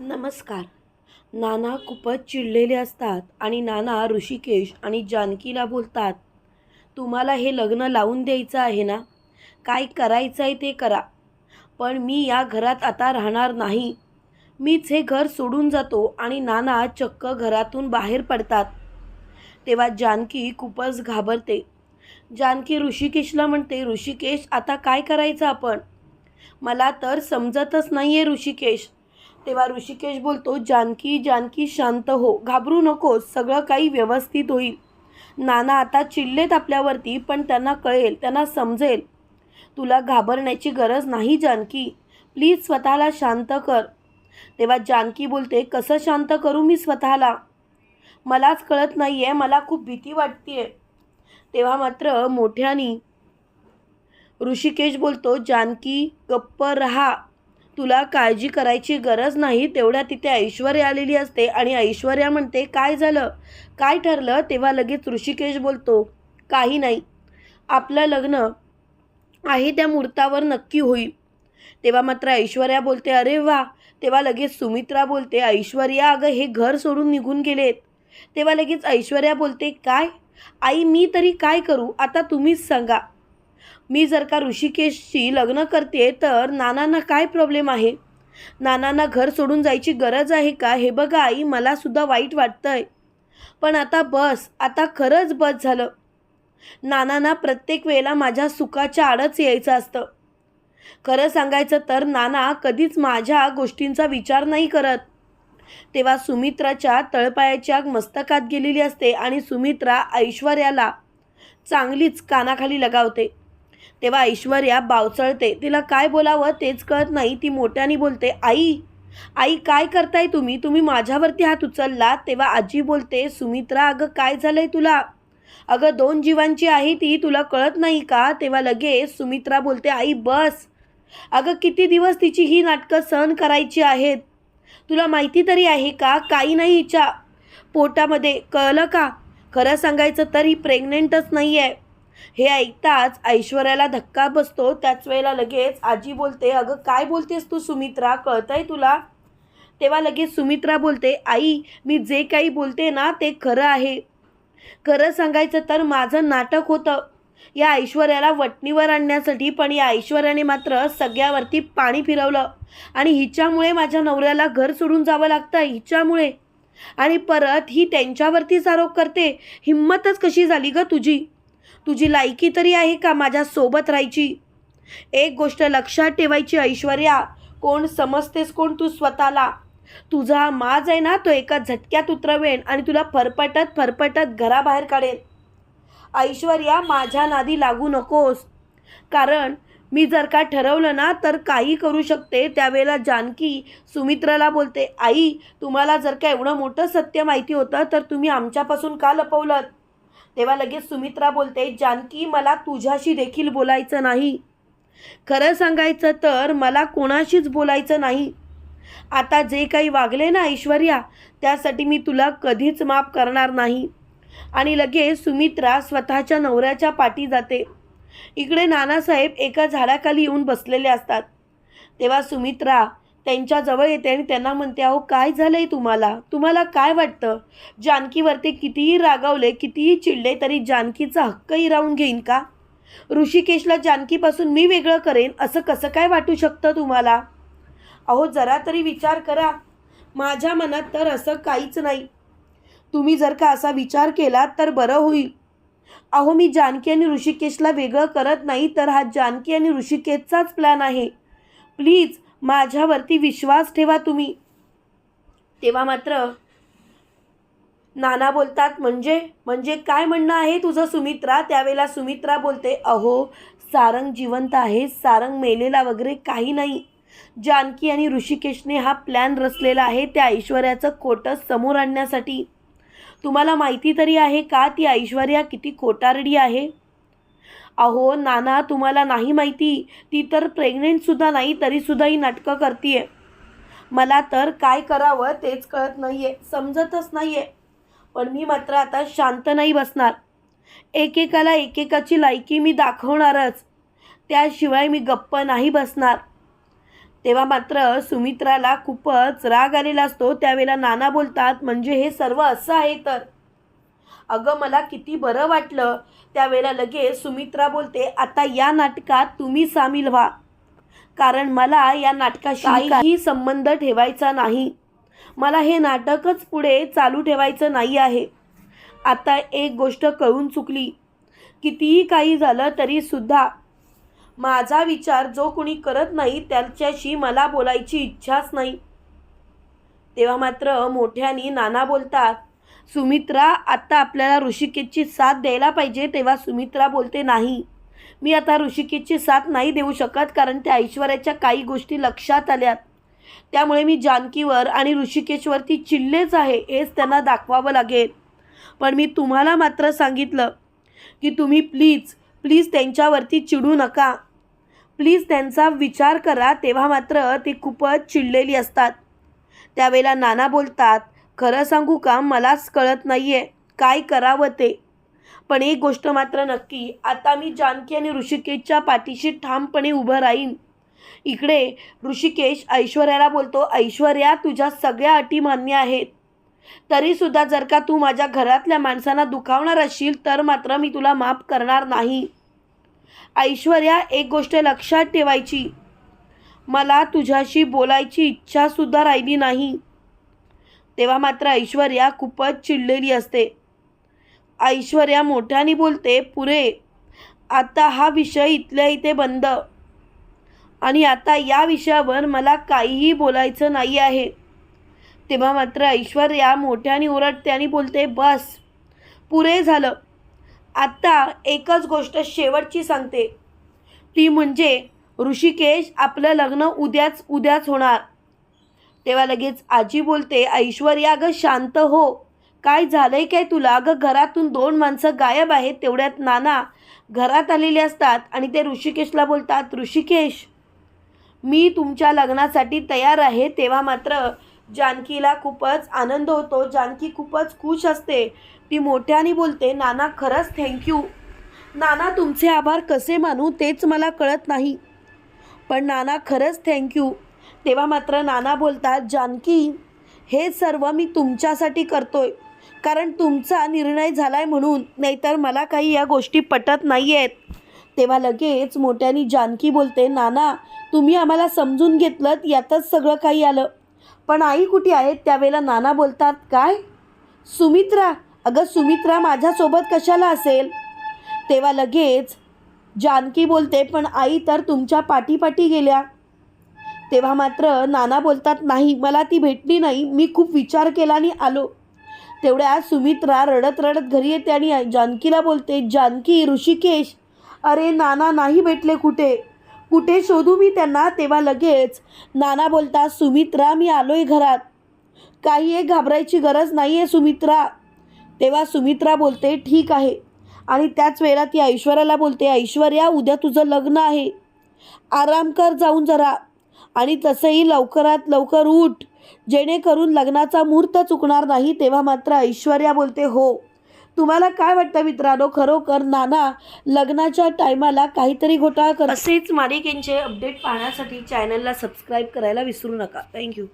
नमस्कार. नाना खूपच चिडलेले असतात आणि नाना ऋषिकेश आणि जानकीला बोलतात तुम्हाला हे लग्न लावून द्यायचं आहे ना? काय करायचं आहे ते करा. पण मी या घरात आता राहणार नाही. मीच हे घर सोडून जातो आणि नाना चक्क घरातून बाहेर पडतात. तेव्हा जानकी खूपच घाबरते. जानकी ऋषिकेशला म्हणते ऋषिकेश आता काय करायचं आपण? मला तर समजतच नाही आहे ऋषिकेश. तेव्हा ऋषिकेश बोलतो जानकी जानकी शांत हो. घाबरू नकोस. सगळं काही व्यवस्थित होईल. नाना आता चिडलेत आपल्यावरती पण त्यांना कळेल त्यांना समजेल. तुला घाबरण्याची गरज नाही जानकी. प्लीज स्वतःला शांत कर. तेव्हा जानकी बोलते कसं शांत करू मी स्वतःला? मलाच कळत नाही आहे मला खूप भीती वाटते तेव्हा मात्र मोठ्यानी ऋषिकेश बोलतो जानकी गप्प रहा. तुला काळजी करायची गरज नाही तेवढ्या तिथे ऐश्वर्या आलेली असते आणि ऐश्वर्या म्हणते काय झालं? काय ठरलं? तेव्हा लगेच ऋषिकेश बोलतो काही नाही. आपलं लग्न आहे त्या मुहूर्तावर नक्की होईल. तेव्हा मात्र ऐश्वर्या बोलते अरे वा. तेव्हा लगेच सुमित्रा बोलते ऐश्वर्या अगं हे घर सोडून निघून गेलेत. तेव्हा लगेच ऐश्वर्या बोलते काय? आई मी तरी काय करू? आता तुम्हीच सांगा. मी जर का ऋषिकेशशी लग्न करते तर नानांना काय प्रॉब्लेम आहे? नानांना घर सोडून जायची गरज आहे का? हे बघा आई मलासुद्धा वाईट वाटतंय. पण आता बस आता खरंच बस झालं. नानांना प्रत्येक वेळेला माझ्या सुखाच्या आडच यायचं असतं. खरं सांगायचं तर नाना कधीच माझ्या गोष्टींचा विचार नाही करत. तेव्हा सुमित्राच्या तळपायाच्या मस्तकात गेलेली असते आणि सुमित्रा ऐश्वर्याला चांगलीच कानाखाली लगावते. तेव्हा ऐश्वर्या बावचळते. तिला काय बोलावं तेच कळत नाही. ती मोठ्याने बोलते आई आई काय करताय तुम्ही? तुम्ही माझ्यावरती हात उचलला तेव्हा आजी बोलते सुमित्रा अगं काय झालंय तुला? अगं दोन जीवांची आहे ती तुला कळत नाही का? तेव्हा लगेच सुमित्रा बोलते आई बस. अगं किती दिवस तिची ही नाटकं सहन करायची आहेत? तुला माहिती तरी आहे का? काही नाही हिच्या पोटामध्ये. कळलं का? खरं सांगायचं तर ही प्रेग्नेंटच नाही आहे हे ऐकताच ऐश्वर्याला धक्का बसतो. त्याच वेळेला लगेच आजी बोलते अगं काय बोलतेस तू सुमित्रा? कळतंय तुला? तेव्हा लगेच सुमित्रा बोलते आई मी जे काही बोलते ना ते खरं आहे. खरं सांगायचं तर माझं नाटक होतं. या ऐश्वर्याला वटणीवर आणण्यासाठी पण या ऐश्वर्याने मात्र सगळ्यावरती पाणी फिरवलं. आणि हिच्यामुळे माझ्या नवऱ्याला घर सोडून जावं लागतं हिच्यामुळे. आणि परत ही त्यांच्यावरतीच आरोप करते. हिंमतच कशी झाली ग तुझी? तुझी लायकी तरी आहे का माझ्या सोबत राहायची? एक गोष्ट लक्षात ठेवायची ऐश्वर्या. कोण समजतेस कोण तू स्वतःला? तुझा हा माज आहे ना तो एका झटक्यात उतरवेन आणि तुला फरफटत फरफटत घराबाहेर काढेल. ऐश्वर्या माझ्या नादी लागू नकोस. कारण मी जर का ठरवलं ना तर काही करू शकते. त्यावेळेला जानकी सुमित्राला बोलते आई तुम्हाला जर का एवढं मोठं सत्य माहिती होतं तर तुम्ही आमच्यापासून का लपवलं तेव्हा लगेच सुमित्रा बोलते जानकी मला तुझ्याशी देखील बोलायचं नाही. खरं सांगायचं तर मला कोणाशीच बोलायचं नाही. आता जे काही वागले ना ऐश्वर्या त्यासाठी मी तुला कधीच माफ करणार नाही. आणि लगेच सुमित्रा स्वतःच्या नवऱ्याच्या पाठी जाते. इकडे नानासाहेब एका झाडाखाली येऊन बसलेले असतात. तेव्हा सुमित्रा त्यांच्याजवळ येते आणि त्यांना म्हणते अहो काय झालंय तुम्हाला? तुम्हाला काय वाटतं? जानकीवरती कितीही रागावले कितीही चिडले तरी जानकीचा हक्कही राहून घेईन का? ऋषिकेशला जानकीपासून मी वेगळं करेन असं कसं काय वाटू शकतं तुम्हाला? अहो जरा तरी विचार करा. माझ्या मनात तर असं काहीच नाही. तुम्ही जर का असा विचार केला तर बरं होईल. अहो मी जानकी आणि ऋषिकेशला वेगळं करत नाही तर हा जानकी आणि ऋषिकेशचाच प्लॅन आहे. प्लीज माझ्यावरती विश्वास ठेवा तुम्ही. तेव्हा मात्र नाना बोलतात म्हणजे म्हणजे काय म्हणणं आहे तुझं सुमित्रा? त्यावेळेला सुमित्रा बोलते अहो सारंग जिवंत आहे सारंग मेलेला वगैरे काही नाही. जानकी आणि ऋषिकेशने हा प्लॅन रचलेला आहे त्या ऐश्वर्याचं खोटं समोर आणण्यासाठी. तुम्हाला माहिती तरी आहे का ती ऐश्वर्या किती खोटारडी आहे? अहो नाना तुम्हाला नाही माहिती. ती तर प्रेग्नेंटसुद्धा नाही तरीसुद्धा ही नाटकं करते मला तर काय करावं तेच कळत नाही आहे समजतच नाही आहे पण मी मात्र आता शांत नाही बसणार. एकेकाला एकेकाची लायकी मी दाखवणारच. त्याशिवाय मी गप्प नाही बसणार. तेव्हा मात्र सुमित्राला खूपच राग आलेला असतो. त्यावेळेला नाना बोलतात म्हणजे हे सर्व असं आहे तर? अगं मला किती बरं वाटलं. त्यावेळेला लगेच सुमित्रा बोलते आता या नाटकात तुम्ही सामील व्हा. कारण मला या नाटकाशी काही संबंध ठेवायचा नाही. मला हे नाटकच पुढे चालू ठेवायचं नाही आहे. आता एक गोष्ट कळून चुकली. कितीही काही झालं तरीसुद्धा माझा विचार जो कोणी करत नाही त्याच्याशी मला बोलायची इच्छाच नाही. तेव्हा मात्र मोठ्यानी नाना बोलतात सुमित्रा आत्ता आपल्याला ऋषिकेशची साथ द्यायला पाहिजे तेव्हा सुमित्रा बोलते नाही. मी आता ऋषिकेशची साथ नाही देऊ शकत कारण त्या ऐश्वर्याच्या काही गोष्टी लक्षात आल्यात. त्यामुळे मी जानकीवर आणि ऋषिकेशवरती चिल्लेच आहे हेच त्यांना दाखवावं लागेल. पण मी तुम्हाला मात्र सांगितलं की तुम्ही प्लीज प्लीज त्यांच्यावरती चिडू नका. प्लीज त्यांचा विचार करा तेव्हा मात्र ते खूपच चिडलेली असतात. त्यावेळेला नाना बोलतात खरं सांगू का? मलाच कळत नाही आहे काय करावं ते? पण एक गोष्ट मात्र नक्की आता मी जानकी आणि ऋषिकेशच्या पाठीशी ठामपणे उभं राहीन. इकडे ऋषिकेश ऐश्वर्याला बोलतो ऐश्वर्या तुझ्या सगळ्या अटी मान्य आहेत. तरीसुद्धा जर का तू माझ्या घरातल्या माणसांना दुखावणार असशील तर मात्र मी तुला माफ करणार नाही. ऐश्वर्या एक गोष्ट लक्षात ठेवायची. मला तुझ्याशी बोलायची इच्छासुद्धा राहिली नाही. तेव्हा मात्र ऐश्वर्या खूपच चिडलेली असते. ऐश्वर्या मोठ्याने बोलते पुरे आता हा विषय इथल्या इथे बंद. आणि आता या विषयावर मला काहीही बोलायचं नाही आहे. तेव्हा मात्र ऐश्वर्या मोठ्याने ओरडते आणि बोलते बस पुरे झालं. आत्ता एकच गोष्ट शेवटची सांगते. ती म्हणजे ऋषिकेश आपलं लग्न उद्याच उद्याच होणार. तेव्हा लगेच आजी बोलते ऐश्वर्या अगं शांत हो. काय झालंय काय तुला? अगं घरातून दोन माणसं गायब आहेत तेवढ्यात नाना घरात आलेले असतात आणि ते ऋषिकेशला बोलतात ऋषिकेश मी तुमच्या लग्नासाठी तयार आहे. तेव्हा मात्र जानकीला खूपच आनंद होतो. जानकी खूपच खुश असते. ती मोठ्याने बोलते नाना खरंच थँक्यू नाना तुमचे आभार कसे मानू तेच मला कळत नाही. पण नाना खरंच थँक्यू तेव्हा मात्र नाना बोलतात जानकी हे सर्व मी तुमच्यासाठी करतोय. कारण तुमचा निर्णय झालाय म्हणून नाहीतर मला काही या गोष्टी पटत नाही आहेत तेव्हा लगेच मोठ्यानी जानकी बोलते नाना तुम्ही आम्हाला समजून घेतलं यातच सगळं काही आलं. पण आई कुठे आहेत? त्यावेळेला नाना बोलतात काय? सुमित्रा? अगं सुमित्रा माझ्यासोबत कशाला असेल? तेव्हा लगेच जानकी बोलते पण आई तर तुमच्या पाठीपाठी गेल्या. तेव्हा मात्र नाना बोलतात नाही मला ती भेटली नाही. मी खूप विचार केला आणि आलो. तेवढ्या सुमित्रा रडत रडत घरी येते आणि जानकीला बोलते जानकी ऋषिकेश. अरे नाना नाही भेटले कुठे? कुठे शोधू मी त्यांना? तेव्हा लगेच नाना बोलतात सुमित्रा मी आलोय घरात. काही एक घाबरायची गरज नाही आहे सुमित्रा. तेव्हा सुमित्रा बोलते ठीक आहे. आणि त्याच वेळेला ती ऐश्वर्याला बोलते ऐश्वर्या उद्या तुझं लग्न आहे. आराम कर जाऊन जरा. आणि तसंही लवकरात लवकर उठ. जेणेकरून लग्नाचा मुहूर्त चुकणार नाही तेव्हा मात्र ऐश्वर्या बोलते हो. तुम्हाला काय वाटतं मित्रांनो? खरोखर नाना लग्नाच्या टायमाला काहीतरी घोटाळा कर असेच मालिकेंचे अपडेट पाहण्यासाठी चॅनलला सबस्क्राईब करायला विसरू नका. थँक्यू